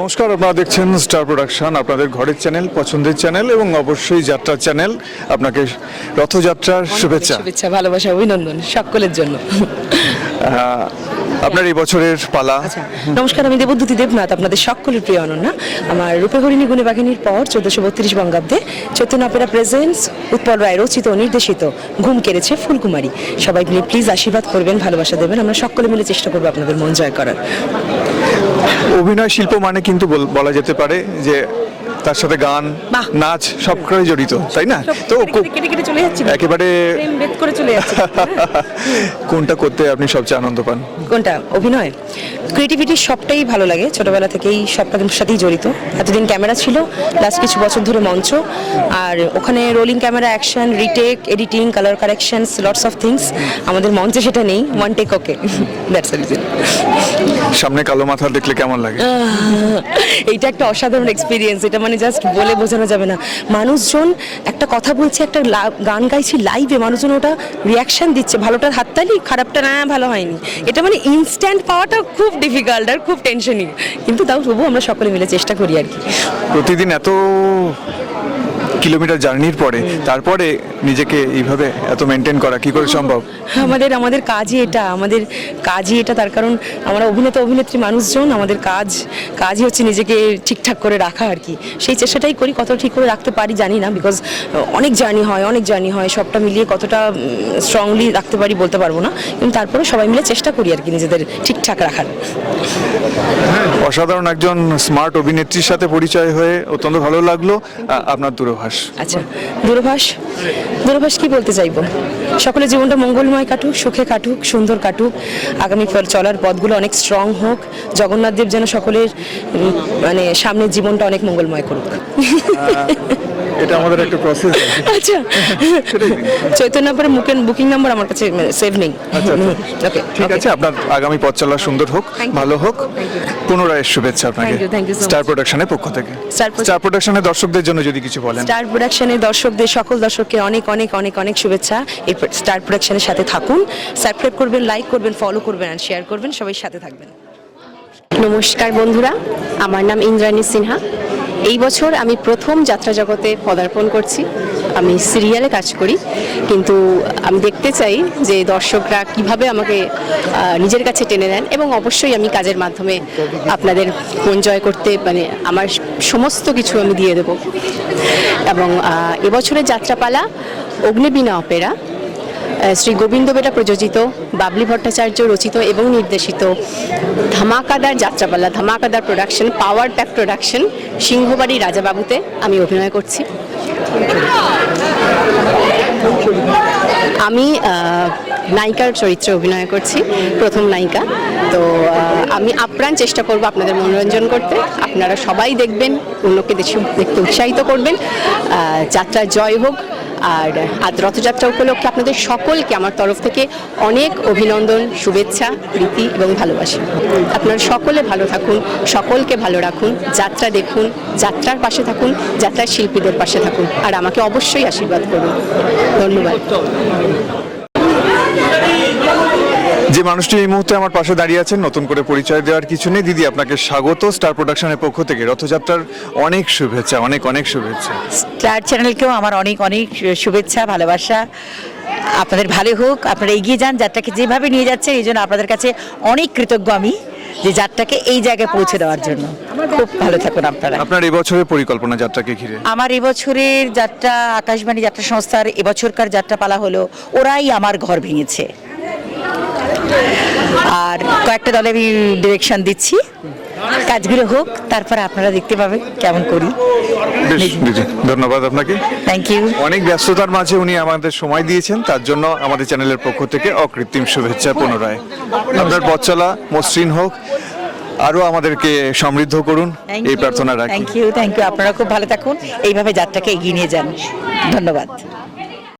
নমস্কার আপনারা দেখছেন স্টার প্রোডাকশন আপনাদের ঘরের চ্যানেল পছন্দের চ্যানেল এবং অবশ্যই যাত্রার চ্যানেল আপনাকে রথযাত্রার শুভেচ্ছা। শুভেচ্ছা ভালোবাসা অভিনন্দন সকলের জন্য। আপনার এই বছরের পালা। আচ্ছা নমস্কার আমি দেবদ্যুতি দেবনাথ আপনাদের সকলের প্রিয় অনন্যা। আমার রূপে হরিণী গুণে বাঘিনীর পর চোদ্দশো বত্রিশ বঙ্গাব্দে চৈতন্য অপেরা প্রেজেন্স উৎপল রায় রচিত ও নির্দেশিত ঘুম কেড়েছে ফুলকুমারী। সবাই মিলে প্লিজ আশীর্বাদ করবেন ভালোবাসা দেবেন। আমরা সকলে মিলে চেষ্টা করব আপনাদের মন জয় করার। অভিনয় শিল্প মানে কিন্তু বল- যেতে পারে যে তার সাথে গান। নাচ সবটাই জড়িত তাই না? তো একেবারে কোনটা করতে আপনি সবচেয়ে আনন্দ পান? কোনটা? অভিনয়? ক্রিয়েটিভিটি সবটাই ভালো লাগে। ছোটবেলা থেকেই সবটার সাথেই জড়িত। এতদিন ক্যামেরা ছিল লাস্ট কিছু বছর ধরে মঞ্চ। আর ওখানে rolling camera action retake editing colour corrections lots of things আমাদের মঞ্চে সেটা নেই one take okay that's reason সামনে কালো মাথা দেখলে কেমন লাগে? এইটা একটা অসাধারণ এক্সপিরিয়েন্স এটা মানে জাস্ট বলে বোঝানো যাবে না। মানুষজন একটা কথা বলছে একটা গান গাইছি লাইভে মানুষজন ওটা রিয়াকশন দিচ্ছে। ভালোটার হাততালি খারাপটা না ভালো হয়নি। এটা মানে ইনস্ট্যান্ট পাওয়াটা খুব ডিফিকাল্ট আর খুব টেনশনই কিন্তু তাও তবুও আমরা সকলে মিলে চেষ্টা করি আর কি। প্রতিদিন এত কিলোমিটার জার্নির পরে তারপরে নিজেকে এইভাবে এত মেনটেন করা কি করে সম্ভব? আমাদের আমাদের কাজই এটা আমাদের কাজই এটা তার কারণ আমরা অভিনেতা অভিনেত্রী মানুষজন আমাদের কাজ কাজই হচ্ছে নিজেকে ঠিকঠাক করে রাখা আর কি। সেই চেষ্টাটাই করি কত ঠিক করে রাখতে পারি জানি না বিকজ অনেক জার্নি হয় অনেক জার্নি হয় সবটা মিলিয়ে কতটা স্ট্রংলি রাখতে পারি বলতে পারব না। কিন্তু তারপরে সবাই মিলে চেষ্টা করি আর কি নিজেদের ঠিকঠাক রাখার। অসাধারণ একজন স্মার্ট অভিনেত্রীর সাথে পরিচয় হয়ে অত্যন্ত ভালো লাগল। আপনার দূরভাষ। আচ্ছা দূরভাষ দূরভাষ কি বলতে চাইব? সকলের জীবনটা মঙ্গলময় কাটুক সুখে কাটুক সুন্দর কাটুক। আগামী চলার পথগুলো অনেক স্ট্রং হোক। জগন্নাথ দেব যেন সকলের মানে সামনের জীবনটা অনেক মঙ্গলময় করুক। এটা আমাদের একটা প্রসেস আচ্ছা। চৈতন্য পরে মুখের বুকিং নাম্বার আমার কাছে সেভ নেই। ওকে ঠিক আছে আপনার আগামী পথ চলা সুন্দর হোক ভালো হোক। পুনরায় শুভেচ্ছা আপনাকে। স্টার. প্রোডাকশনের পক্ষ থেকে। স্টার প্রোডাকশনের দর্শকদের জন্য যদি কিছু বলেন। স্টার প্রোডাকশনের দর্শকদের সকল দর্শককে অনেক অনেক অনেক অনেক শুভেচ্ছা। এই স্টার প্রোডাকশনের সাথে থাকুন। সাবস্ক্রাইব করবেন লাইক করবেন ফলো করবেন আর শেয়ার করবেন। সবাই সাথে থাকবেন। নমস্কার বন্ধুরা আমার নাম ইন্দ্রাণী সিনহা। এই বছর আমি প্রথম যাত্রা জগতে পদার্পণ করছি। আমি সিরিয়ালে কাজ করি, কিন্তু আমি দেখতে চাই যে দর্শকরা কীভাবে আমাকে নিজের কাছে টেনে নেন এবং অবশ্যই আমি কাজের মাধ্যমে আপনাদের মন জয় করতে মানে আমার সমস্ত কিছু আমি দিয়ে দেব। এবং এবছরের যাত্রাপালা অগ্নিবীণা অপেরা। শ্রী গোবিন্দ বেটা প্রযোজিত, বাবলি ভট্টাচার্য রচিত এবং নির্দেশিত ধামাকাদার যাত্রাপালা, ধামাকাদার প্রোডাকশন পাওয়ার প্যাক প্রোডাকশন সিংহবাড়ি রাজাবাবুতে আমি অভিনয় করছি। আমি নায়িকার চরিত্রে অভিনয় করছি, প্রথম নায়িকা। তো আমি আপ্রাণ চেষ্টা করব আপনাদের মনোরঞ্জন করতে। আপনারা সবাই দেখবেন, অন্যকে দেখতে উৎসাহিত করবেন। যাত্রা জয় হোক। আর আজ রথযাত্রা উপলক্ষে আপনাদের সকলকে আমার তরফ থেকে অনেক অভিনন্দন, শুভেচ্ছা, প্রীতি এবং ভালোবাসি। আপনারা সকলে ভালো থাকুন, সকলকে ভালো রাখুন, যাত্রা দেখুন, যাত্রার পাশে থাকুন, যাত্রার শিল্পীদের পাশে থাকুন, আর আমাকে অবশ্যই আশীর্বাদ করুন। ধন্যবাদ। যে মানুষটি এই মুহূর্তে আমার পাশে দাঁড়িয়ে আছেন নতুন করে পরিচয় দেওয়ার কিছু নেই। দিদি আপনাকে স্বাগত। স্টার প্রোডাকশনের পক্ষ থেকে রথযাত্রার অনেক শুভেচ্ছা অনেক অনেক শুভেচ্ছা। স্টার চ্যানেলকেও আমার অনেক অনেক শুভেচ্ছা ভালোবাসা। আপনাদের ভালো হোক আপনারা এগিয়ে যান যাত্রাকে যেভাবে নিয়ে যাচ্ছেন এই জন্য আপনাদের কাছে অনেক কৃতজ্ঞ আমি যে যাত্রাকে এই জায়গায় পৌঁছে দেওয়ার জন্য। খুব ভালো থাকুন আপনারা। আপনার এবছরের পরিকল্পনা যাত্রাকে ঘিরে? আমার এবছরের যাত্রা আকাশবাণী যাত্রা সংস্থার এবছরকার যাত্রা পালা হলো ওরাই আমার ঘর ভেঙেছে। আর কয়েকটা দলে আমি ডিরেকশন দিচ্ছি। কাজগুলো হোক তারপর আপনারা দেখতে পাবেন কেমন করি। ধন্যবাদ আপনাকে। থ্যাংক ইউ অনেক ব্যস্ততার মাঝে উনি আমাদের সময় দিয়েছেন তার জন্য আমাদের চ্যানেলের পক্ষ থেকে অকৃত্রিম শুভেচ্ছা পুনরায়। আপনার পথ চলা মসৃণ হোক আরও আমাদেরকে সমৃদ্ধ করুন এই প্রার্থনা রাখি। থ্যাংক ইউ থ্যাংক ইউ আপনারা খুব ভালো থাকুন এইভাবে যাত্রাকে এগিয়ে নিয়ে যান। ধন্যবাদ।